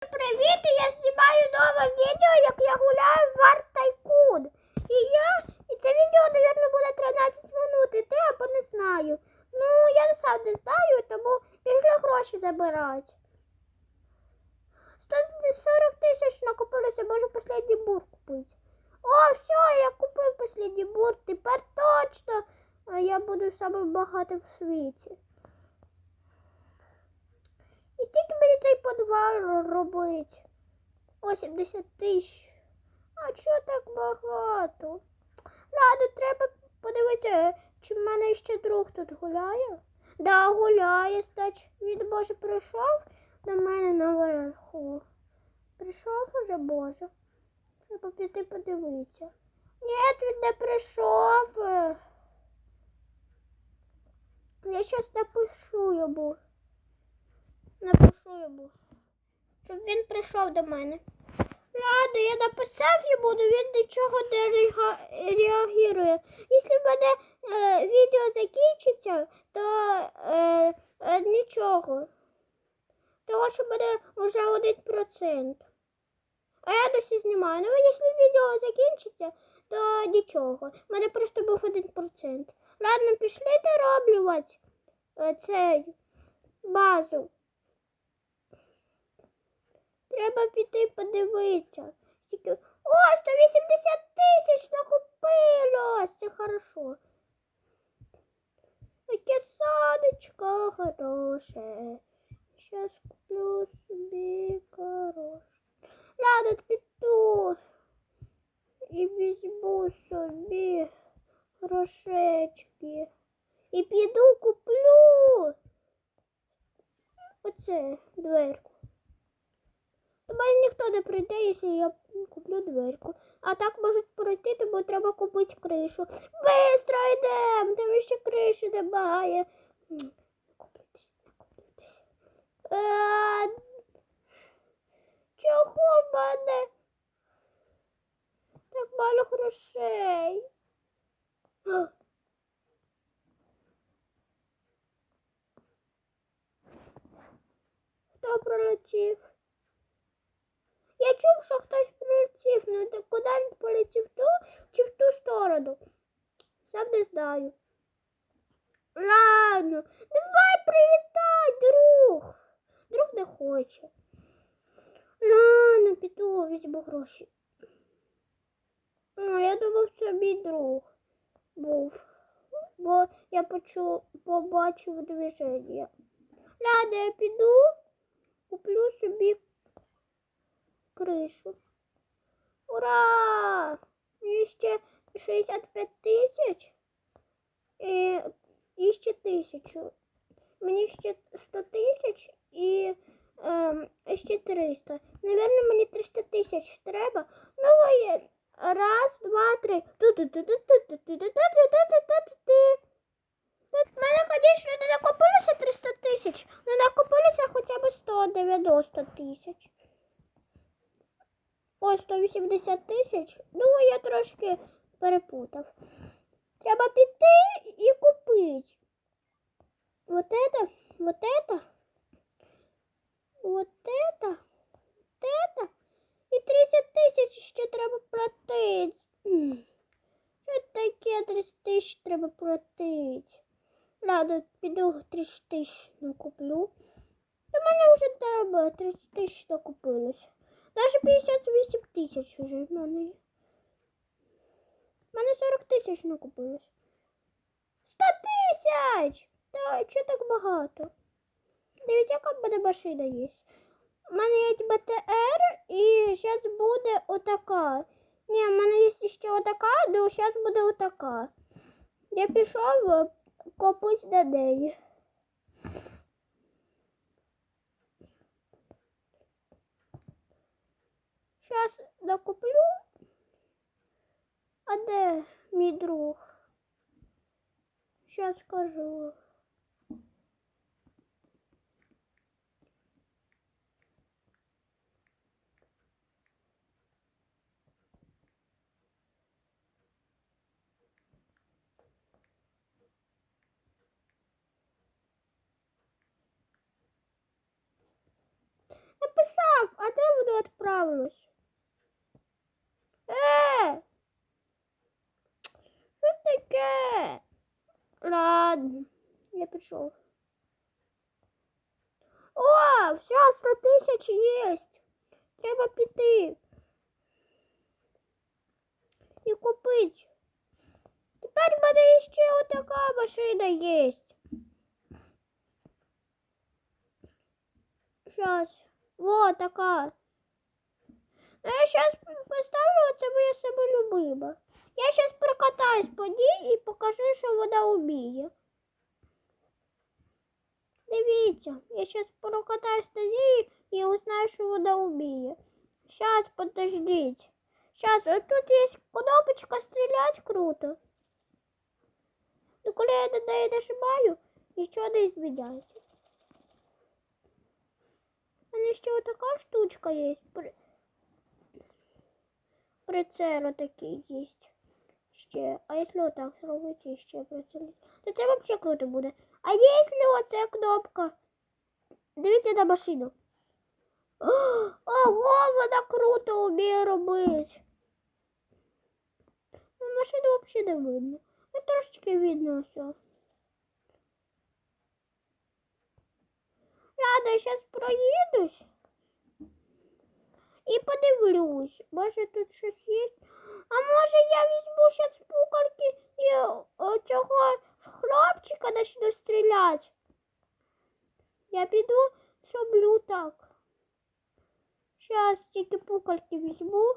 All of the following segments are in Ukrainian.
Привіт, я знімаю нове відео, як я гуляю в War Tycoon. І я, і це відео, мабуть, буде 13 минут іти, або не знаю. Ну, я сам не знаю, тому пішли гроші забирати. 140 тисяч накопилося, можу останній бур купити. О, все, я купив останній бур, тепер точно я буду самим багатим в світі. І скільки мені подвал робить? 80 тисяч. А чого так багато? Ладно, треба подивитися, чи в мене ще друг тут гуляє. Да, гуляє, значить, він може прийшов до мене наверху. Прийшов уже, Боже. Треба піти подивитися. Ні, він не прийшов. Я щас напишу йому. Напишу йому. Щоб він прийшов до мене. Ладно, я написав йому, але він нічого не реагує. Якщо в мене е, відео закінчиться, то е, е, нічого. Того, що в вже один процент. А я досі знімаю. Ну, якщо відео закінчиться, то нічого. У мене просто був один процент. Ладно, пішли дороблювати е, цей базу. Треба піти подивитися. Скільки... О, 180 тисяч накопилось! Це хорошо. Яке сонечко хороше. Щас куплю собі хороше. Ладно, піду. І візьму собі грошечки. І піду куплю оце дверку. До мене ніхто не прийде, якщо я куплю дверку. А так можуть пройти, тому треба купити кришу. Бистро йдемо, там ще криші немає. Е, Чого в мене так мало грошей? Хто пролетів? Я чув, що хтось прилетів, ну так куди він полетів? Ту чи в ту сторону? Сам не знаю. Ладно, давай привітай, друг. Друг не хоче. Ладно, піду, візьму гроші. А, я думав, це мій друг був. Бо я почув, побачив движення. Ладно, я піду, куплю собі кришу. Ура! Мені 65 тисяч і, ще тисячу. Мені ще 100 тисяч і ем, ще 300. Навірно, мені 300 тисяч треба. Ну, воє. Раз, два, три. Мене, звісно, не накопилося 300 тисяч, але накопилося хоча б 190 тисяч. О, 180 тисяч. Ну, я трошки перепутав. Треба піти і купити. Вот это, вот это, вот это, вот это. І 30 тисяч ще треба платити. М. Що таке 30 тисяч треба платити? Ладно, піду 30 тисяч накуплю. До мене вже треба 30 тисяч накупилось. Навіть 58 тисяч вже в мене є. В мене 40 тисяч накопилось. 100 тисяч! Та чого так багато? Дивіться, яка мене машина є. У мене є БТР і зараз буде отака. Ні, в мене є ще отака, але зараз буде отака. Я пішов копить на неї. Зараз накуплю. А де мій друг? Зараз скажу. Написав, а справимось. Е! Що таке? Ладно, я пішов. О, все, 100 тисяч є. Треба піти. І купити. Тепер в мене ще отака машина є. Сейчас. Вот такая. Ну, я сейчас поставлю це моя себе любима. Я сейчас прокатаюсь по ній і покажу, що вона вміє. Дивіться, я сейчас прокатаюсь на ній і узнаю, що вона вміє. Сейчас, подождите. Сейчас, вот тут есть кнопочка стрелять круто. Ну, коли я на неї нажимаю, нічого не зміняється. У мене ще отака штучка є. При... Прицел такий є. Ще. А якщо отак зробити, ще прицел. То це взагалі круто буде. А якщо оця кнопка? Дивіться на машину. Ого, вона круто вміє робити. Ну, машину взагалі не видно. Ну, трошечки видно все. Ладно, сейчас проїдусь і подивлюсь. Може тут щось є. А може я візьму зараз пукарки і о, цього хлопчика почну стріляти. Я піду зроблю так. Зараз тільки пукарки візьму.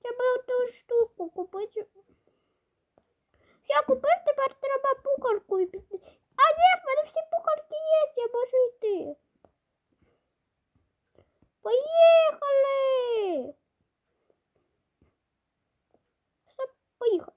Треба ту штуку купити. Я купив, тепер треба пукарку і піти. А ні, в мене всі пукарки є, я можу йти. Поїхали! Стоп, поїхали.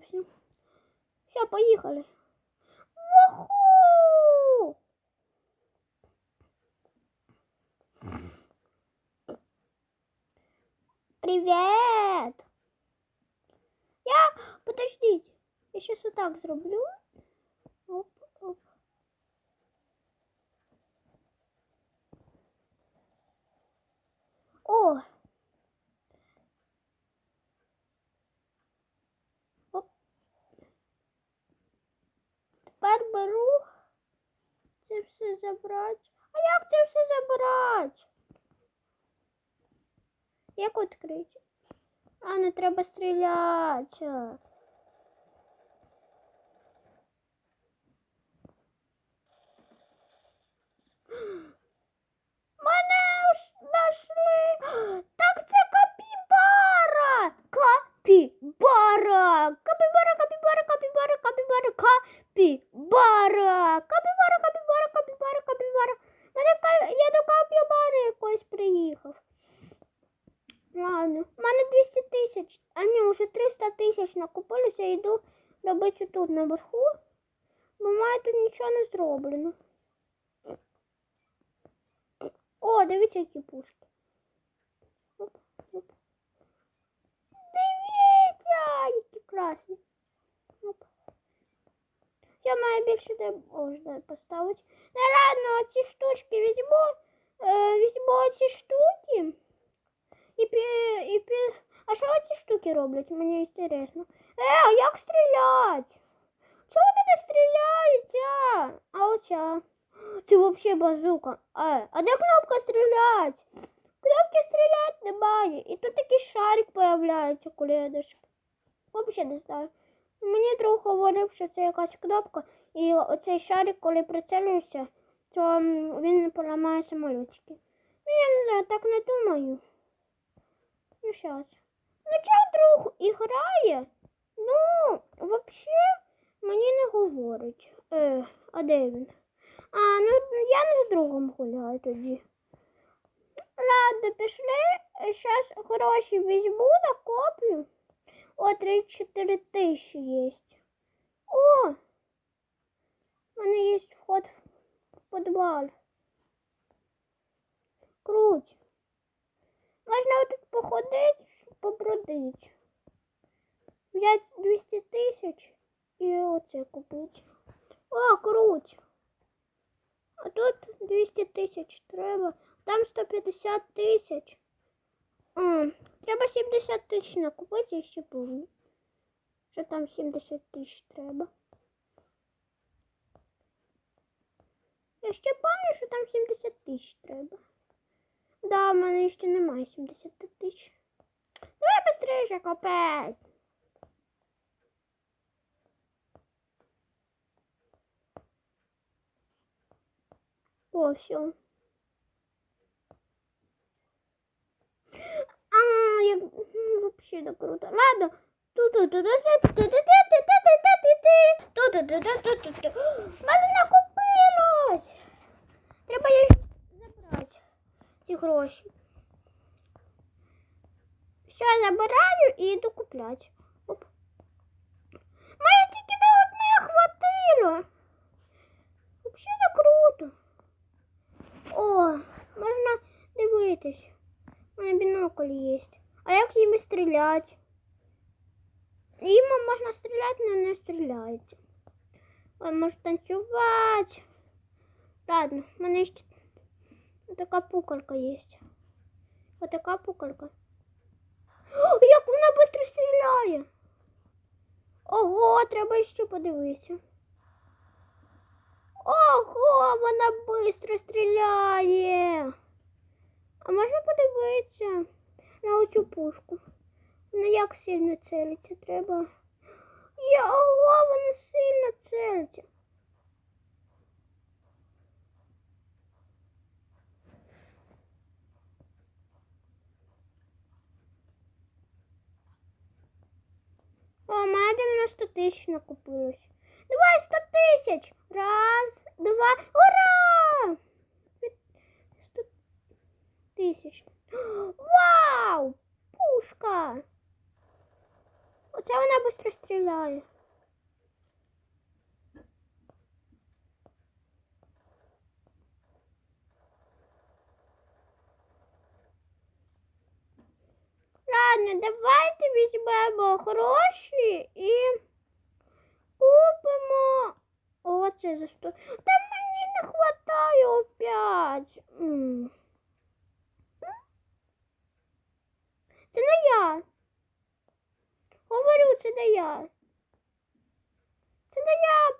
Стукнувся. Все, поехали. Уху! Привет! Я, подождите, я сейчас вот так зроблю. Оп, оп. О! Оп. Тепер беру це все забрати. А як це все забрати? Як відкрити? А, не треба стріляти. Мене ж знайшли. Так це капібара. Капібара. Капібара, капібара, капібара, капібара, капібара. Капібара, капібара, капібара, капібара. Мене ка- я до капібари якось приїхав. Ладно, у мене 200 тисяч, а ні, вже 300 тисяч накопилося, йду робити тут наверху, бо має тут нічого не зроблено. О, дивіться, які пушки. Оп, оп. Дивіться, які красні. Оп. Я маю більше не можна поставити. Ну ладно, ці штучки візьму, е, візьму ці штуки. І пі, і пі... А штуки роблять? Мені інтересно. Е, а як стрілять? Чого вони не стріляються? А оця. Це взагалі базука. А, а де кнопка стрілять? Кнопки стріляти немає. І тут такий шарик появляється, деш. Взагалі не знаю. Мені друг говорив, що це якась кнопка, і оцей шарик, коли прицелюєшся, то він поламає самолітики. Ну, я не знаю, так не думаю. Ну, щас. Ну, чого друг і? Ну, взагалі, мені не говорить. Е, а де він? А, ну я не з другом гуляю тоді. Ладно, пішли. Зараз гроші візьму, накоплю. О, 34 тисячі є. О! У мене є вход в підвал. Круть. Можна тут походити, побродити. Взяти 200 тисяч і оце купити. О, круть. А тут 200 тисяч треба. Там 150 тисяч. Треба 70 тисяч накупити і ще повні. Що там 70 тисяч треба. Я ще пам'ятаю, що там 70 тисяч треба. Да, в мене ще немає 70 тисяч. Давай быстрее, капець. О, все. А, я вообще да круто. Ладно. Мене накопилось. Треба їх забрати. Ці гроші. Все, забираю і йду купляти. Оп. Мені тільки на одне хватило. Не круто. О, можна дивитись. У мене бінокль є. А як їм стріляти? Їм можна стріляти, але не стріляється. Ой, може танцювати. Ладно, в мене ще така пукалька є. Ось така пукалька. О, як вона швидко стріляє. Ого, треба ще подивитися. Ого, вона швидко стріляє. А можна подивитися на оцю пушку? Вона як сильно целиться треба. Ого, вона сильно целиться. О, мене 90 тисяч накопилось. Давай 100 тисяч. Раз, два. Ура! 100 тисяч. Вау! Пушка! Оце вона швидко стріляє. Ладно, давайте візьмемо гроші і купимо оце за сто. Та мені не хватає опять. Це не я. Говорю, це не я. Це не я.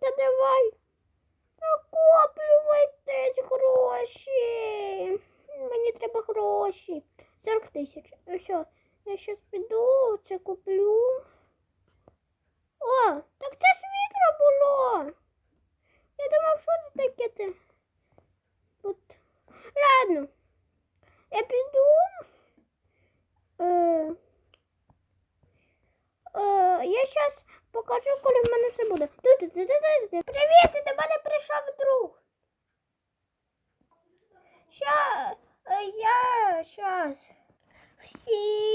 Та давай. Накоплювайте гроші. Мені треба гроші. 40 тисяч. Ну що, я щас піду, це куплю. О, так це світло було. Я думав, що це таке те. От. Ладно. Я піду. Е, е, я щас покажу, коли в мене все буде. Привіт, до мене прийшов друг. Ща, е, Е, я сейчас всі.